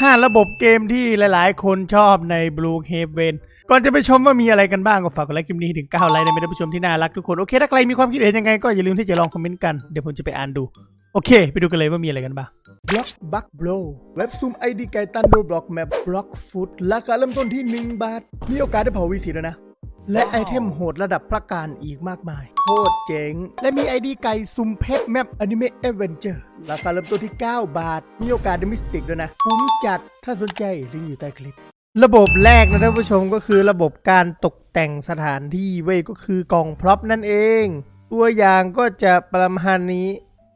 5 ระบบเกมที่หลายๆ คนชอบใน Blue Haven ก่อนจะไปชมว่ามีอะไรกันบ้างก็ฝากกดไลค์คลิปนี้ถึง 9 ไลค์ในท่านผู้ชมที่น่ารักทุกคน โอเค ถ้าใครมีความคิดเห็นยังไงก็อย่าลืมที่จะลองคอมเมนต์กัน เดี๋ยวผมจะไปอ่านดู โอเค ไปดูกันเลยว่ามีอะไรกันบ้างบล็อกบักโบรเว็บซูมไอดีไกตันโดบล็อกแมปบล็อกฟุตราคาเริ่มต้นที่ 1 บาท มีโอกาสได้เผาวีสีแล้วนะ และไอเทมโหดระดับพระการอีกมากมาย โคตรเจ๋ง และมีไอดีไก่ซุมเพชรแมปอนิเมะเอเวนเจอร์ราคาเริ่มต้นที่ 9 บาท มีโอกาสได้มิสติกด้วยนะคุ้มจัดถ้าสนใจลิงก์อยู่ใต้คลิป ระบบแรกนะท่านผู้ชมก็คือระบบการตกแต่งสถานที่เว้ยก็คือกล่องพร็อพนั่นเอง ตัวอย่างก็จะประมาณนี้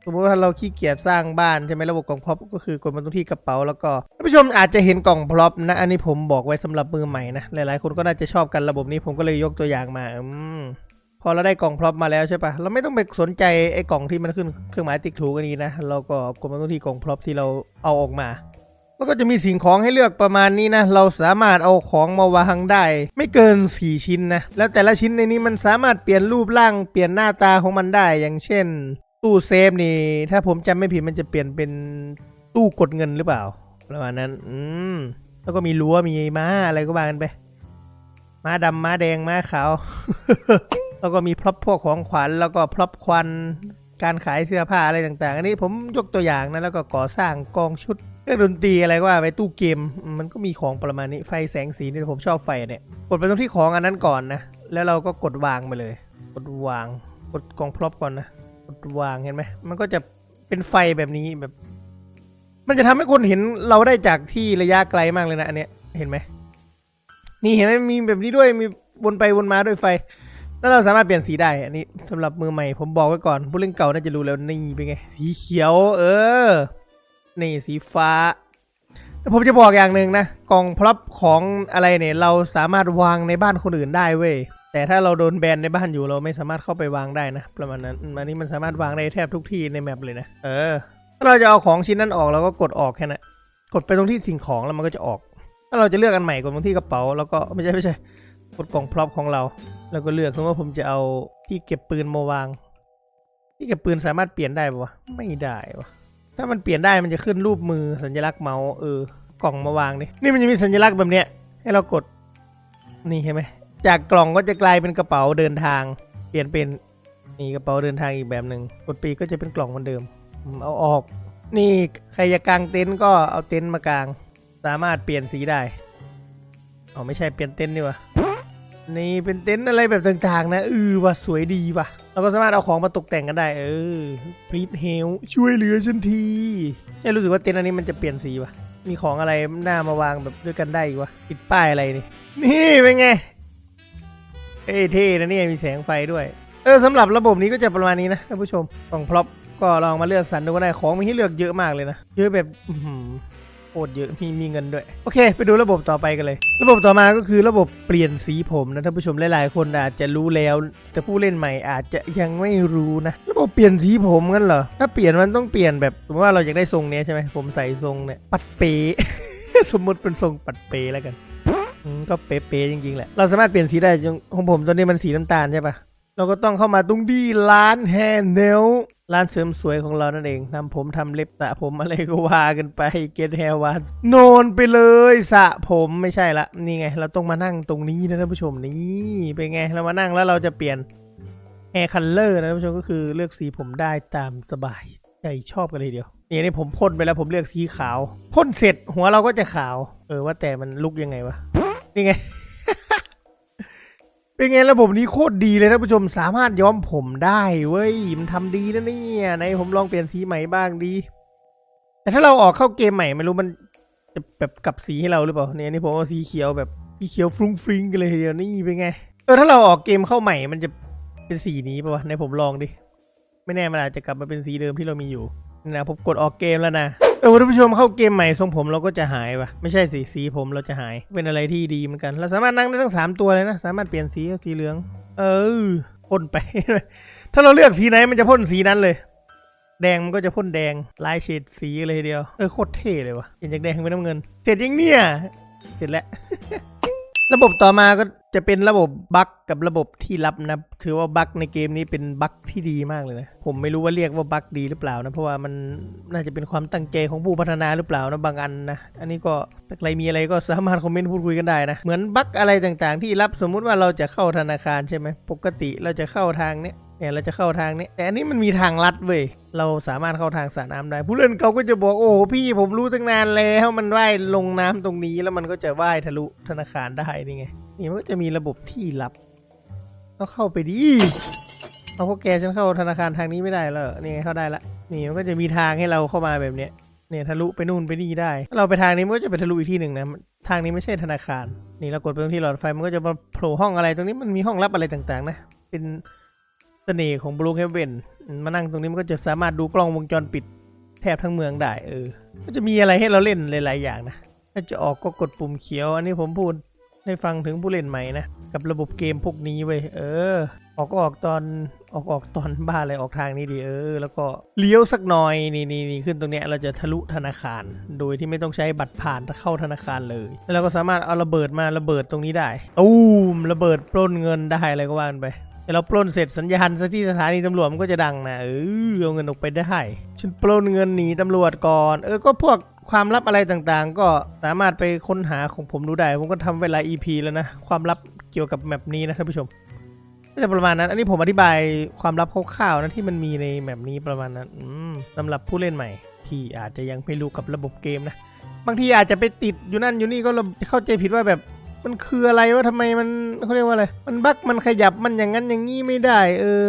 สมมติว่าเราขี้เกียจสร้างบ้านใช่ไหมระบบกล่องพร็อพก็คือกดมาตรงที่กระเป๋าแล้วก็ท่านผู้ชมอาจจะเห็นกล่องพร็อพนะ อันนี้ผมบอกไว้สำหรับมือใหม่นะ หลายๆ คนก็น่าจะชอบกันระบบนี้ผมก็เลยยกตัวอย่างมาอืมพอเราได้กล่องพร็อพมาแล้วใช่ปะเราไม่ต้องไปสนใจไอ้กล่องที่มันขึ้นเครื่องหมายติ๊กถูกอันนี้นะ เราก็กดมาตรงที่กล่องพร็อพที่เราเอาออกมา แล้วก็จะมีสิ่งของให้เลือกประมาณนี้นะ เราสามารถเอาของมาวางได้ ไม่เกิน 4 ชิ้นนะ แล้วแต่ละชิ้นในนี้มันสามารถเปลี่ยนรูปร่างเปลี่ยนหน้าตาของมันได้ อย่างเช่น ตู้เซฟนี่ ถ้าผมจำไม่ผิดมันจะเปลี่ยนเป็นตู้กดเงินหรือเปล่าประมาณนั้น อืม แล้วก็มีรั้วมีม้าอะไรก็วากันไปม้าดำม้าแดงม้าขาว แล้วก็มีพร็อพพวกของขวัญแล้วก็พร็อพควันการขายเสื้อผ้าอะไรต่างๆ อันนี้ผมยกตัวอย่างนะ แล้วก็ก่อสร้างกองชุดเครื่องดนตรีอะไรก็ว่าไปตู้เกม มันก็มีของประมาณนี้ไฟแสงสีนี่ผมชอบไฟเนี่ย กดไปตรงที่ของอันนั้นก่อนนะ แล้วเราก็กดวางไปเลย กดวาง กดกองพร็อพก่อนนะ วางเห็นไหมมันก็จะเป็นไฟแบบนี้แบบ มันจะทำให้คนเห็นเราได้จากที่ระยะไกลมากเลยนะ อันเนี้ยเห็นไหมนี่เห็นไหมมีแบบนี้ด้วยมีวนไปวนมาด้วยไฟ แล้วเราสามารถเปลี่ยนสีได้ อันนี้สำหรับมือใหม่ผมบอกไว้ก่อน ผู้เล่นเก่าน่าจะรู้แล้วนี่เป็นไง สีเขียว เออ นี่สีฟ้า ผมจะบอกอย่างหนึ่งนะกล่องพร็อพของอะไรเนี่ยเราสามารถวางในบ้านคนอื่นได้เว้ยแต่ถ้าเราโดนแบนในบ้านอยู่เราไม่สามารถเข้าไปวางได้นะประมาณนั้นอันนี้มันสามารถวางได้แทบทุกที่ในแมปเลยนะเออถ้าเราจะเอาของชิ้นนั้นออกเราก็กดออกแค่นั้นกดไปตรงที่สิ่งของแล้วมันก็จะออก ถ้าเราจะเลือกอันใหม่กดตรงที่กระเป๋าแล้วก็ไม่ใช่ไม่ใช่กดกล่องพร็อพของเรา แล้วก็เลือกสมมติว่าผมจะเอาที่เก็บปืนมาวาง ที่เก็บปืนสามารถเปลี่ยนได้ปะวะไม่ได้วะ ถ้ามันเปลี่ยนได้มันจะขึ้นรูปมือสัญลักษณ์เมาส์เออกล่องมาวางดินี่มันจะมีสัญลักษณ์แบบเนี้ยให้เรากดนี่เห็นไหมจากกล่องก็จะกลายเป็นกระเป๋าเดินทาง เปลี่ยนเป็นนี่กระเป๋าเดินทางอีกแบบหนึ่งกดปีก็จะเป็นกล่องเหมือนเดิมเอาออก นี่ใครจะกางเต็นท์ก็เอาเต็นท์มากาง สามารถเปลี่ยนสีได้อ๋อไม่ใช่เปลี่ยนเต็นท์นี่วะ นี่เป็นเต็นท์อะไรแบบต่างๆ นะเออว่ะสวยดีว่ะเราก็สามารถเอาของมาตกแต่งกันได้ เออพรีดเฮลช่วยเหลือฉันทีใช่รู้สึกว่าเต็นท์อันนี้มันจะเปลี่ยนสีว่ะ มีของอะไรหน้ามาวางแบบด้วยกันได้อีกวะติดป้ายอะไรนี่นี่เป็นไงเอ้เท่นะเนี่ยมีแสงไฟด้วย เออสำหรับระบบนี้ก็จะประมาณนี้นะท่านผู้ชมกล่องพร็อพก็ลองมาเลือกสรรดูก็ได้ของมีให้เลือกเยอะมากเลยนะเยอะแบบ คตรเยอะมีมีเงินด้วย โอเค ไปดูระบบต่อไปกันเลย ระบบต่อมาก็คือระบบเปลี่ยนสีผมนะท่านผู้ชมหลายๆ คนอาจจะรู้แล้ว แต่ผู้เล่นใหม่อาจจะยังไม่รู้นะ ระบบเปลี่ยนสีผมกันเหรอถ้าเปลี่ยนมันต้องเปลี่ยนแบบสมมติว่าเราอยากได้ทรงเนี้ยใช่ไหมผมใส่ทรงเนี่ยปัดเป๋สมมติเป็นทรงปัดเป๋แล้วกันก็เป๊ะๆจริงๆแหละ เราสามารถเปลี่ยนสีได้ของผมตอนนี้มันสีน้ำตาลใช่ปะเราก็ต้องเข้ามาตรงที่ร้านแฮนเนล ร้านเสริมสวยของเรานั่นเองทำผมทำเล็บสระผมอะไรก็ว่ากันไปเกตแฮวันโนนไปเลยสระผมไม่ใช่ละนี่ไง เราต้องมานั่งตรงนี้นะท่านผู้ชมนี่เป็นไงเรามานั่งแล้วเราจะเปลี่ยนแฮร์คัลเลอร์นะท่านผู้ชมก็คือเลือกสีผมได้ตามสบายใจชอบกันเลยเดียวนี่นี่ผมพ่นไปแล้วผมเลือกสีขาวพ่นเสร็จหัวเราก็จะขาว เออว่าแต่มันลุกยังไงวะนี่ไง เป็นไงระบบนี้โคตรดีเลยท่านผู้ชมสามารถย้อมผมได้เว้ยมันทำดีนะเนี่ยไหนผมลองเปลี่ยนสีใหม่บ้างดี แต่ถ้าเราออกเข้าเกมใหม่ไม่รู้มันจะแบบกลับสีให้เราหรือเปล่าเนี่ยนี่ผมเอาสีเขียวแบบสีเขียวฟรุ้งฟริ้งกันเลยทีเดียวนี่เป็นไงเออถ้าเราออกเกมเข้าใหม่มันจะเป็นสีนี้ป่าวะในผมลองดิไม่แน่มันอาจจะกลับมาเป็นสีเดิมที่เรามีอยู่นะผมกดออกเกมแล้วนะ ออท่านผู้ชมเข้าเกมใหม่ทรงผมเราก็จะหายว่ะไม่ใช่สีสีผมเราจะหายเป็นอะไรที่ดีเหมือนกัน เราสามารถนั่งได้ทั้งสามตัวเลยนะ สามารถเปลี่ยนสีสีเหลือง เออพ่นไป ถ้าเราเลือกสีไหนมันจะพ่นสีนั้นเลย แดงมันก็จะพ่นแดงลายเฉดสีเลยทีเดียวเออโคตรเท่เลยวะเปลี่ยนจากแดงเป็นน้ำเงิน เสร็จยังเนี่ยเสร็จแล้ว ระบบต่อมาก็จะเป็นระบบบั๊กกับระบบที่รับนะถือว่าบั๊กในเกมนี้เป็นบั๊กที่ดีมากเลยนะผมไม่รู้ว่าเรียกว่าบั๊กดีหรือเปล่านะเพราะว่ามันน่าจะเป็นความตั้งใจของผู้พัฒนาหรือเปล่านะบางอันนะอันนี้ก็ถ้าใครมีอะไรก็สามารถคอมเมนต์พูดคุยกันได้นะเหมือนบั๊กอะไรต่างๆ ที่รับสมมุติว่าเราจะเข้าธนาคารใช่ไหมปกติเราจะเข้าทางเนี้ย เนี่ยเราจะเข้าทางนี้ แต่อันนี้มันมีทางลัดเว้ยเราสามารถเข้าทางสระน้ำได้ ผู้เล่นเขาก็จะบอกโอ้พี่ผมรู้ตั้งนานแล้วมันว่ายลงน้ำตรงนี้แล้วมันก็จะว่ายทะลุธนาคารได้นี่ไงนี่มันก็จะมีระบบที่ลับก็เข้าไปดิเอาพวกแกฉันเข้าธนาคารทางนี้ไม่ได้แล้วเหรอนี่ไงเข้าได้ละนี่มันก็จะมีทางให้เราเข้ามาแบบเนี้ยเนี่ยทะลุไปนู่นไปนี่ได้ เราไปทางนี้มันก็จะไปทะลุอีกที่หนึ่งนะ ทางนี้ไม่ใช่ธนาคาร นี่เรากดไปตรงที่หลอดไฟมันก็จะมาโผล่ห้องอะไรตรงนี้มันมีห้องลับอะไรต่างๆ นะ เป็น เสน่ห์ของบลูเฮเวนมานั่งตรงนี้มันก็จะสามารถดูกล้องวงจรปิดแทบทั้งเมืองได้เออก็จะมีอะไรให้เราเล่นหลาย ๆ อย่างนะถ้าจะออกก็กดปุ่มเขียว อันนี้ผมพูดให้ฟังถึงผู้เล่นใหม่นะกับระบบเกมพวกนี้เว้เออ ออกก็ออกตอนออกออกตอนบ้าอะไรออกทางนี้ดีเออ แล้วก็เลี้ยวสักหน่อยนี่นี่นี่ขึ้นตรงเนี้ยเราจะทะลุธนาคาร โดยที่ไม่ต้องใช้บัตรผ่านเข้าธนาคารเลย แล้วเราก็สามารถเอาระเบิดมาระเบิดตรงนี้ได้ตูมระเบิดปล้นเงินได้อะไรก็ว่ากันไป แต่เราปล้นเสร็จสัญญาณซะที่สถานีตำรวจมันก็จะดังนะเออเอาเงินออกไปได้ฉันปล้นเงินหนีตำรวจก่อน เออก็พวกความลับอะไรต่างๆ ก็สามารถไปค้นหาของผมดูได้ ผมก็ทำเวลา EP แล้วนะ ความลับเกี่ยวกับแมปนี้นะท่านผู้ชมก็จะประมาณนั้น อันนี้ผมอธิบายความลับคร่าวๆนะที่มันมีในแมปนี้ประมาณนั้นสำหรับผู้เล่นใหม่ ที่อาจจะยังไม่รู้กับระบบเกมนะ บางทีอาจจะไปติดอยู่นั่นอยู่นี่ก็เราเข้าใจผิดว่าแบบ มันคืออะไรว่าทำไมมันเขาเรียกว่าอะไร มันบักมันขยับมันอย่างนั้นอย่างนี้ไม่ได้ เออ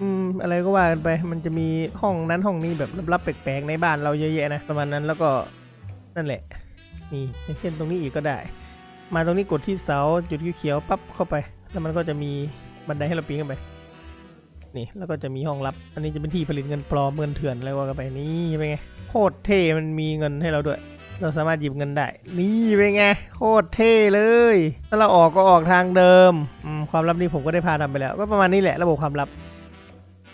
อืม อะไรก็ว่ากันไป มันจะมีห้องนั้นห้องนี้แบบลับๆแปลกๆในบ้านเราเยอะแยะนะประมาณนั้นแล้วก็นั่นแหละ นี่อย่างเช่นตรงนี้อีกก็ได้ มาตรงนี้กดที่เสาจุดเขียวๆปั๊บเข้าไป แล้วมันก็จะมีบันไดให้เราปีนขึ้นไปนี่แล้วก็จะมีห้องลับ อันนี้จะเป็นที่ผลิตเงินปลอมเงินเถื่อนอะไรว่ากันไปนี่เป็นไงโคตรเท่มันมีเงินให้เราด้วย เราสามารถหยิบเงินได้ นี่เป็นไง โคตรเท่เลย ถ้าเราออกก็ออกทางเดิม ความลับนี้ผมก็ได้พาทำไปแล้ว ก็ประมาณนี้แหละระบบความลับ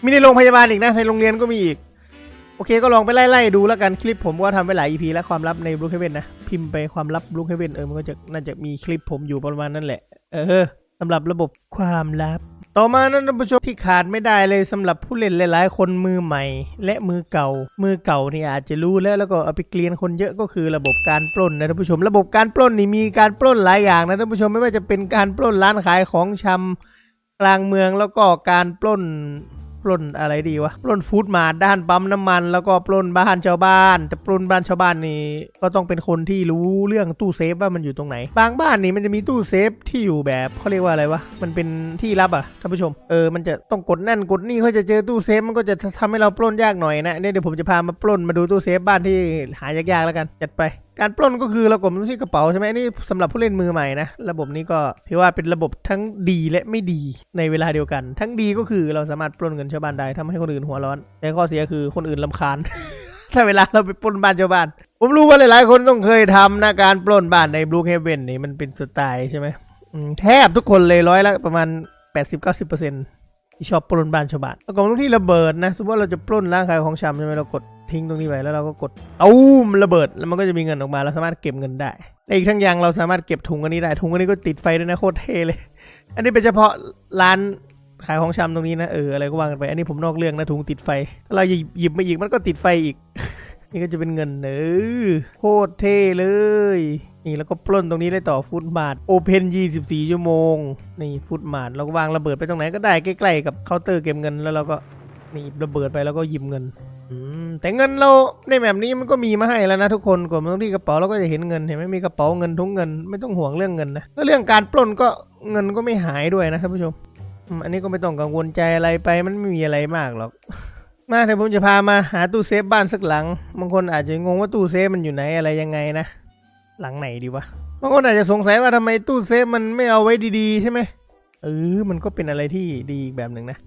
มีในโรงพยาบาลอีกนะ ในโรงเรียนก็มีอีก โอเคก็ลองไปไล่ๆดูแล้วกันคลิปผมก็ทำไปหลาย EP แล้วความลับในบลูคเฮเวนนะ พิมพ์ไปความลับบลูคเฮเวนเออมันก็จะน่าจะมีคลิปผมอยู่ประมาณนั้นแหละ เออสำหรับระบบความลับ ต่อมานั้นท่านผู้ชมที่ขาดไม่ได้เลยสำหรับผู้เล่นหลาย ๆ คนมือใหม่ และมือเก่า มือเก่านี่อาจจะรู้แล้วแล้วก็เอาไปเกลียนคนเยอะก็คือระบบการปล้นนะท่านผู้ชม ระบบการปล้นนี่มีการปล้นหลายอย่างนะท่านผู้ชมไม่ว่าจะเป็นการปล้นร้านขายของชำกลางเมืองแล้วก็การปล้น ปล้นอะไรดีวะปล้นฟู้ดมาร์ทด้านปั๊มน้ำมัน แล้วก็ปล้นบ้านชาวบ้านแต่ปล้นบ้านชาวบ้านนี่ก็ต้องเป็นคนที่รู้เรื่องตู้เซฟว่ามันอยู่ตรงไหน บางบ้านนี่มันจะมีตู้เซฟที่อยู่แบบเขาเรียกว่าอะไรวะมันเป็นที่ลับอะท่านผู้ชมเออมันจะต้องกดนั่นกดนี่เขาจะเจอตู้เซฟมันก็จะทำให้เราปล้นยากหน่อยนะเนี่ยเดี๋ยวผมจะพามาปล้นมาดูตู้เซฟบ้านที่หายากๆแล้วกันจัดไปการปล้นก็คือเรากดที่กระเป๋าใช่ไหมนี่สำหรับผู้เล่นมือใหม่นะระบบนี้ก็ถือว่าเป็นระบบทั้งดีและไม่ดีในเวลาเดียวกัน ทั้งดีก็คือเราสามารถปล้นเงินชาวบ้านได้ทำให้คนอื่นหัวร้อน แต่ข้อเสียคือคนอื่นลำคาญ ถ้าเวลาเราไปปล้นบ้านชาวบ้าน ผมรู้ว่าหลายๆ คนต้องเคยทำนะการปล้นบ้านในบลูเฮเวนนี่มันเป็นสไตล์ใช่ไหมแทบทุกคนเลยร้อยละประมาณ 80-90%ที่ชอบปล้นบ้านชาวบ้านแล้วก็ตรงที่ระเบิดนะ สมมติว่าเราจะปล้นร้านขายของชำใช่ไหมเรากดทิ้งตรงนี้ไปแล้วเราก็กดตู้มระเบิด แล้วมันก็จะมีเงินออกมา เราสามารถเก็บเงินได้และอีกทั้งยังเราสามารถเก็บถุงอันนี้ได้ ถุงอันนี้ก็ติดไฟด้วยนะโคตรเท่เลย อันนี้เป็นเฉพาะร้าน ขายของชำตรงนี้นะเอออะไรก็ว่ากันไป อันนี้ผมนอกเรื่องนะถุงติดไฟถ้าเราหยิบมาอีกมันก็ติดไฟอีก นี่ก็จะเป็นเงินเออโคตรเท่เลยนี่แล้วก็ปล้นตรงนี้ได้ต่อฟุตบาทโอเพน24 ชั่วโมง นี่ฟุตบาทเราก็วางระเบิดไปตรงไหนก็ได้ใกล้ๆกับเคาน์เตอร์เก็บเงินแล้วเราก็นี่ระเบิดไปแล้วก็หยิบเงินแต่เงินเราในแบบนี้มันก็มีมาให้แล้วนะทุกคนกดมาตรงที่กระเป๋าเราก็จะเห็นเงินเห็นไหมมีกระเป๋าเงินทุกเงินไม่ต้องห่วงเรื่องเงินนะแล้วเรื่องการปล้นก็เงินก็ไม่หายด้วยนะท่านผู้ชม อันนี้ก็ไม่ต้องกังวลใจอะไรไปมันไม่มีอะไรมากหรอก มาเดี๋ยวผมจะพามาหาตู้เซฟบ้านสักหลัง บางคนอาจจะงงว่าตู้เซฟมันอยู่ไหนอะไรยังไงนะ หลังไหนดีวะ บางคนอาจจะสงสัยว่าทำไมตู้เซฟมันไม่เอาไว้ดีๆ ใช่ไหมเออ มันก็เป็นอะไรที่ดีอีกแบบหนึ่งนะ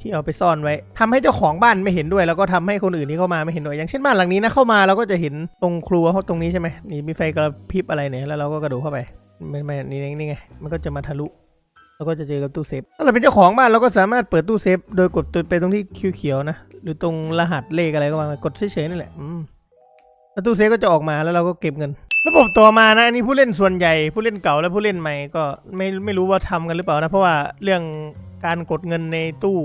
ที่เอาไปซ่อนไว้ทำให้เจ้าของบ้านไม่เห็นด้วย แล้วก็ทำให้คนอื่นที่เข้ามาไม่เห็นด้วย อย่างเช่นบ้านหลังนี้นะ เข้ามาเราก็จะเห็นตรงครัวเขาตรงนี้ใช่ไหมนี่มีไฟกระพริบอะไรเนี่ย แล้วเราก็กระโดดเข้าไปไม่ไม่นี่นี่ไง มันก็จะมาทะลุ แล้วก็จะเจอกับตู้เซฟ ถ้าเราเป็นเจ้าของบ้านเราก็สามารถเปิดตู้เซฟ โดยกดตัวไปตรงที่เขียวๆนะ หรือตรงรหัสเลขอะไรก็วางกดเฉยๆนั่แหละอืมแล้วตู้เซฟก็จะออกมาแล้วเราก็เก็บเงิน ระบบต่อมานะอันนี้ผู้เล่นส่วนใหญ่ ผู้เล่นเก่าและผู้เล่นใหม่ก็ไม่ไม่รู้ว่าทำกันหรือเปล่านะ เพราะว่าเรื่องการกดเงินในตู้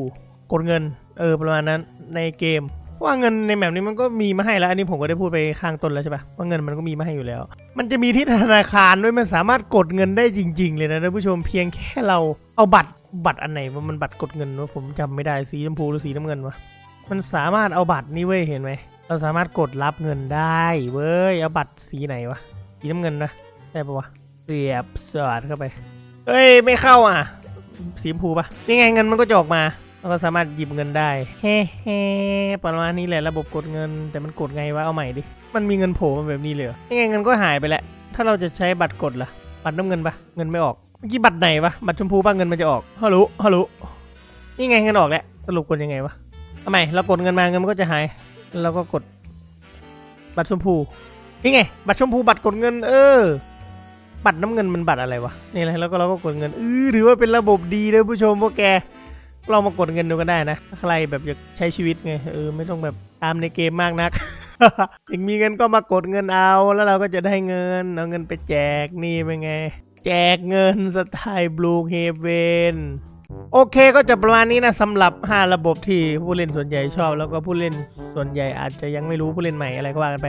กดเงิน เออประมาณนั้นในเกม ว่าเงินในแบบนี้มันก็มีมาให้แล้ว อันนี้ผมก็ได้พูดไปข้างต้นแล้วใช่ปะว่าเงินมันก็มีมาให้อยู่แล้ว มันจะมีที่ธนาคารด้วยมันสามารถกดเงินได้จริง ๆ เลยนะท่านผู้ชมเพียงแค่เราเอาบัตรบัตรอันไหนว่ามันบัตรกดเงินวะผมจำไม่ได้สีชมพูหรือสีน้ำเงินวะมันสามารถเอาบัตรนี่เว้ยเห็นไหมเราสามารถกดรับเงินได้เว้ยเอาบัตรสีไหนวะสีน้ำเงินนะได้ปะวะเสียบสอดเข้าไปเฮ้ยไม่เข้าอะสีชมพูปะนี่ไงเงินมันก็จะออกมา เราก็สามารถหยิบเงินได้เฮ้เฮ้ประมาณนี้แหละระบบกดเงิน แต่มันกดไงวะเอาใหม่ดิมันมีเงินโผล่มาแบบนี้เลยนี่ไงเงินก็หายไปแล้วถ้าเราจะใช้บัตรกดล่ะบัตรน้ำเงินปะเงินไม่ออกเมื่อกี้บัตรไหนวะบัตรชมพูปะเงินมันจะออกฮัลโหลฮัลโหลนี่ไงเงินออกแล้วสรุปกดยังไงวะเอาใหม่เรากดเงินมาเงินมันก็จะหายแล้วก็กด บัตรชมพูนี่ไง บัตรชมพูบัตรกดเงิน เออ บัตรน้ำเงินมันบัตรอะไรวะนี่แหละแล้วก็เราก็กดเงินเออถือว่าเป็นระบบดีเลยผู้ชมพวกแก เรามากดเงินดูก็ได้นะถ้าใครแบบอยากใช้ชีวิตไงเออไม่ต้องแบบตามในเกมมากนัก ถึงมีเงินก็มากดเงินเอาแล้วเราก็จะได้เงินเอาเงินไปแจกนี่เป็นไง แจกเงินสไตล์บลูเฮเวน โอเคก็จะประมาณนี้นะสำหรับ 5 ระบบที่ผู้เล่นส่วนใหญ่ชอบ แล้วก็ผู้เล่นส่วนใหญ่อาจจะยังไม่รู้ผู้เล่นใหม่อะไรก็ว่ากันไป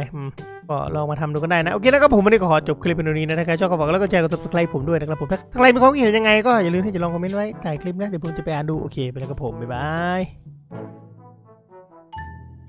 ก็ลองมาทำดูกันได้นะ โอเคแล้วก็ผมวันนี้ก็ขอจบคลิปเป็นตรงนี้นะถ้าใครชอบก็ฝากแล้วก็แชร์กด subscribe ผมด้วยนะครับผมถ้าใครมีความคิดเห็นยังไงก็อย่าลืมที่จะลองคอมเมนต์ไว้ใต้คลิปนะเดี๋ยวผมจะไปอ่านดูโอเคไปแล้วครับผมบ๊ายบาย